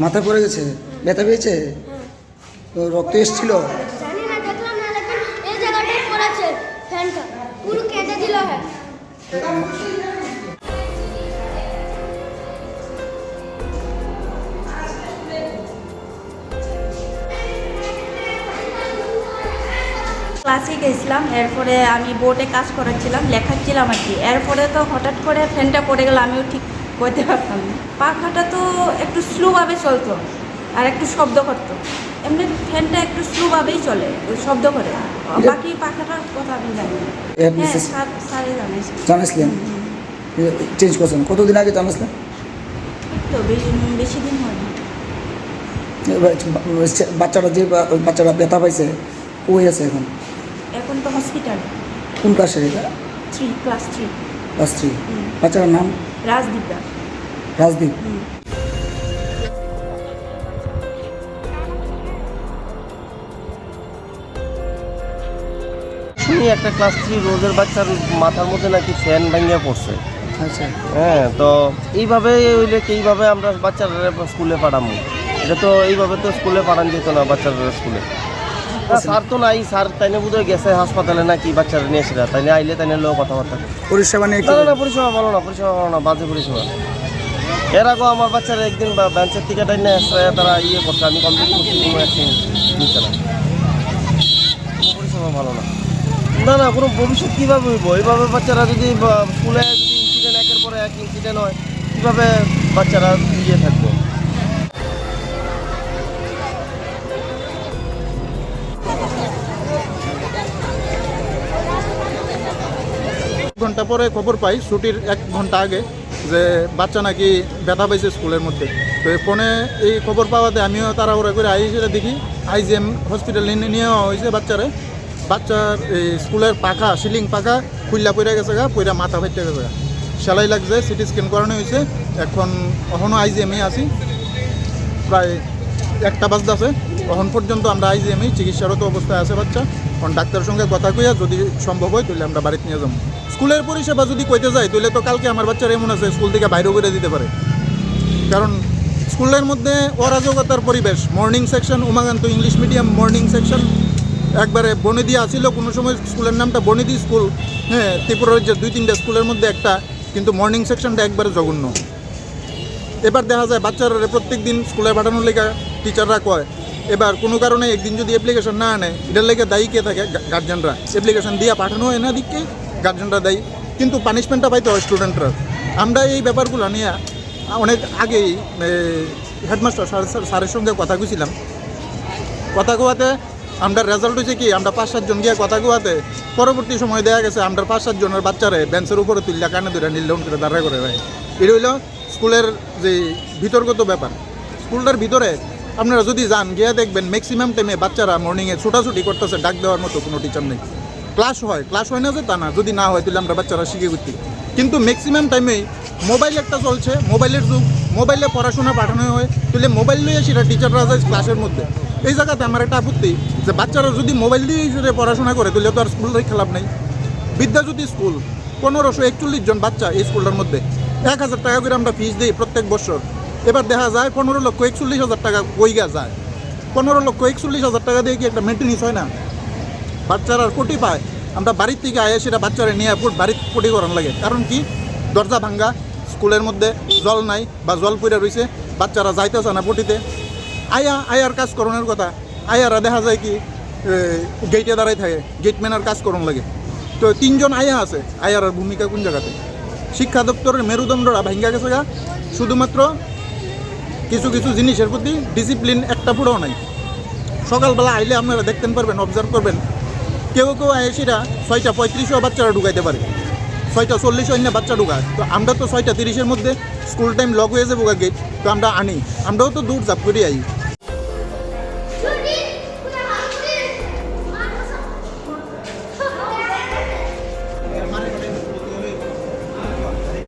মাথায় পড়ে গেছে ব্যথা পেয়েছে? তো রক্ত এসেছিল? জানি না দেখলাম না লেকিন এই জায়গাটায় পড়েছে ফ্যানটা। পুরো কেটে দিল হ্যাঁ। ক্লাসে গেছিলাম এরপরে আমি বোর্ডে কাজ করাচ্ছিলাম লেখাচ্ছিলাম আর কি। এরপরে তো হঠাৎ করে ফ্যানটা পড়ে গেল আমিও ঠিক করতে পারতাম পাখাটা তো একটু স্লোভাবে চলতো আর একটু শব্দ করতো। এমনি ফ্যানটা একটু স্লোভাবেই চলে শব্দ করে। বাকি পাখাটার কথা আমি জানি হ্যাঁ জানাইছিলেন চেঞ্জ করছেন? কতদিন আগে জানাইছিলেন তো বেশি বেশি দিন হয়নি। বাচ্চারা যে বাচ্চারা ব্যথা পাইছে কই আছে এখন? এখন তো হসপিটালে। কোন ক্লাসে এটা? Three class three. Class three. বাচ্চার নাম? রাজদীপদা রাজদীপ? শুনি একটা ক্লাস থ্রি রোজের বাচ্চার মাথার মধ্যে নাকি ফ্যান ভাঙিয়ে পড়ছে। আচ্ছা। হ্যাঁ তো এইভাবে হইলে এইভাবে আমরা বাচ্চারা স্কুলে পাঠাবো এটা তো এইভাবে তো স্কুলে পাঠান যেত না বাচ্চারা স্কুলে স্যার তো নাই স্যার তাইনে বোধহয় গেছে হাসপাতালে নাকি বাচ্চারা নিয়ে এসে তাইনে আইলে তাইনে লোক কথাবার্তা। পরিষেবা নিয়ে না না, পরিষেবা ভালো না পরিষেবা ভালো না বাজে পরিষেবা। এর আগেও আমার বাচ্চারা একদিন বা- বেঞ্চের থেকে টাইনে তারা ইয়ে করছে আমি কমপ্লিট করছি কোনো অ্যাকশন নিচ্ছে না। পরিষেবা ভালো না। না না কোনো ভবিষ্যৎ কীভাবে হইব? এইভাবে বাচ্চারা যদি স্কুলে যদি ইনসিডেন্ট একের পরে এক ইনসিডেন্ট হয় কীভাবে বাচ্চারা ইয়ে থাকবে? ঘণ্টা পরে খবর পাই, ছুটির এক ঘণ্টা আগে যে বাচ্চা নাকি ব্যথা পাইছে স্কুলের মধ্যে। তো ফোনে এই খবর পাওয়াতে আমিও তাড়াহুড়া করে আই সেটা দেখি, আইজিএম হসপিটালে নিয়ে হয়েছে বাচ্চারে। বাচ্চার এই স্কুলের পাখা, সিলিং পাখা খুললা পড়ে গেছে গা, পইরা মাথা ফেটে গেছে গা। সেলাই লাগছে, সিটি স্ক্যান করানো হয়েছে এখন এখনও আইজিএমে আছি। প্রায় একটা বাজতে আছে। তখন পর্যন্ত আমরা আইজিএমই চিকিৎসারত অবস্থায় আছে বাচ্চা। এখন ডাক্তারের সঙ্গে কথা কইয়া যদি সম্ভব হয় তাহলে আমরা বাড়িতে নিয়ে যাব। স্কুলের পরিষেবা যদি কইতে যাই তাহলে তো কালকে আমার বাচ্চারা এমন আছে, স্কুল থেকে বাইরেও করে দিতে পারে। কারণ স্কুলের মধ্যে অরাজকতার পরিবেশ morning section Umakanta English medium morning section একবারে বনেদি আসিল, কোনো সময় স্কুলের নামটা বনেদি স্কুল হ্যাঁ ত্রিপুরা রাজ্যের দুই তিনটা স্কুলের মধ্যে একটা, কিন্তু মর্নিং সেকশনটা একবারে জঘন্য। এবার দেখা যায় বাচ্চারা প্রত্যেক দিন স্কুলে পাঠানোর লেগে টিচাররা কয়, এবার কোনো কারণে একদিন যদি অ্যাপ্লিকেশন না আনে, এটার লেগে দায়ী কে থাকে? গার্জেনরা অ্যাপ্লিকেশন দিয়ে পাঠানো হয় না দিককে গার্জেনরা দেয়, কিন্তু পানিশমেন্টটা পাইতে হয় স্টুডেন্টরা আমরা এই ব্যাপারগুলো নিয়ে অনেক আগেই হেডমাস্টার স্যার স্যারের সঙ্গে কথা কইছিলাম। কথা কোয়াতে আমরা রেজাল্ট হয়েছে কি, আমরা পাঁচ সাতজন গিয়ে কথা কোয়াতে পরবর্তী সময় দেখা গেছে আমরা পাঁচ সাতজনের বাচ্চারে বেঞ্চের উপরে তুললে কানে ধরে নীলন করে দাঁড়া করে ভাই। এটা হইল স্কুলের যে ভিতরগত ব্যাপার। স্কুলটার ভিতরে আপনারা যদি যান, গিয়ে দেখবেন ম্যাক্সিমাম টাইমে বাচ্চারা মর্নিংয়ে ছোটাছুটি করতেছে, ডাক দেওয়ার মতো কোনো টিচার নেই। ক্লাস হয় ক্লাস হয় না যে তা না। যদি না হয়, তাহলে আমরা বাচ্চারা শিখে করতে কিন্তু ম্যাক্সিমাম টাইমেই মোবাইল একটা চলছে মোবাইলের যুগ। মোবাইলে পড়াশোনা পাঠানো হয়, তাহলে মোবাইল লইয়ে সেটা টিচাররা যায় ক্লাসের মধ্যে। এই জায়গাতে আমার একটা আপত্তি যে বাচ্চারা যদি মোবাইল দিয়ে যদি পড়াশোনা করে, তাহলে তো আর স্কুল থেকে খেলাপ নেই। বিদ্যাজ্যোতি স্কুল পনেরোশো একচল্লিশ জন বাচ্চা এই স্কুলটার মধ্যে। এক হাজার টাকা করে আমরা ফিস দিই প্রত্যেক বছর। এবার দেখা যায়, পনেরো লক্ষ একচল্লিশ হাজার টাকা বইগা যায়। পনেরো লক্ষ একচল্লিশ হাজার টাকা দিয়ে কি একটা মেনটেন্স হয় না? বাচ্চারা কোটি পায়। আমরা বাড়ির থেকে আয়ে সেটা বাচ্চারা নিয়ে পুরো বাড়ির কোটি করান লাগে। কারণ কি? দরজা ভাঙ্গা, স্কুলের মধ্যে জল নাই বা জল পড়ে রয়েছে বাচ্চারা যাইতেছে না পটিতে। আয়া, আয়ার কাজ করণের কথা। আয়ারা দেখা যায় কি গেটে দাঁড়াই থাকে গেটম্যানের কাজ করণ লাগে। তো তিনজন আয়া আছে, আয়ার ভূমিকা কোন জায়গাতে? শিক্ষা দপ্তরের মেরুদণ্ডরা ভাঙ্গা গেছে গা। শুধুমাত্র কিছু কিছু জিনিসের প্রতি ডিসিপ্লিন একটা পুরো নাই। সকালবেলা আইলে আপনারা দেখতে পারবেন অবজার্ভ করবেন। কেউ কেউ আয়েসিরা ছয়টা পঁয়ত্রিশও বাচ্চারা ঢুকাইতে পারে। ছয়টা চল্লিশ অন্য বাচ্চা ঢুকায়। তো আমরা তো ছয়টা তিরিশের মধ্যে স্কুল টাইম লগ হয়ে যাব গেট তো আমরা আনি। আমরাও তো দূর জাপ করে আই।